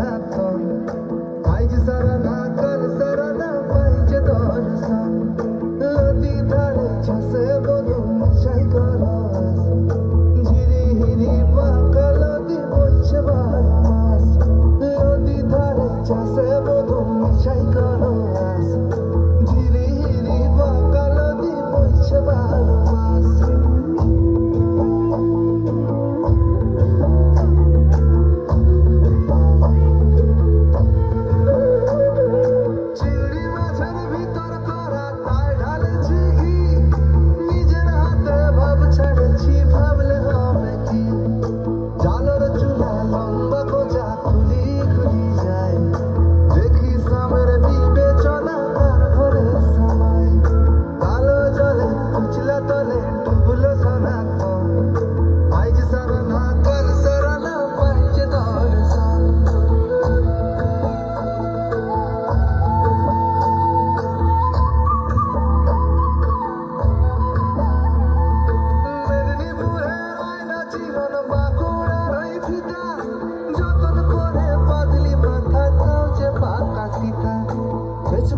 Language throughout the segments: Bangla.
my thoughts.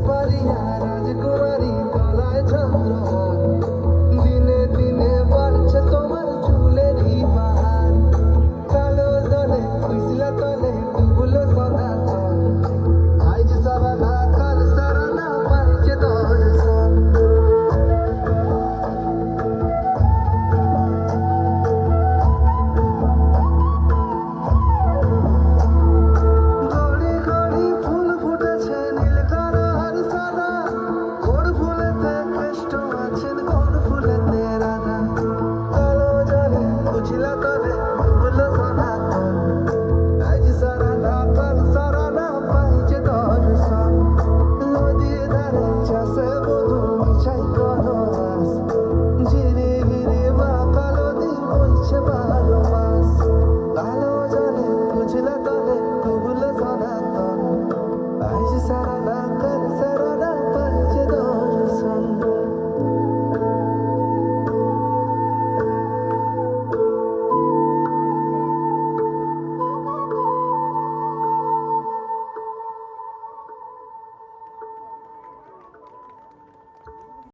পারি রাজগুরু ভালোবাসে ভালো ভালো জানে বুঝলে তো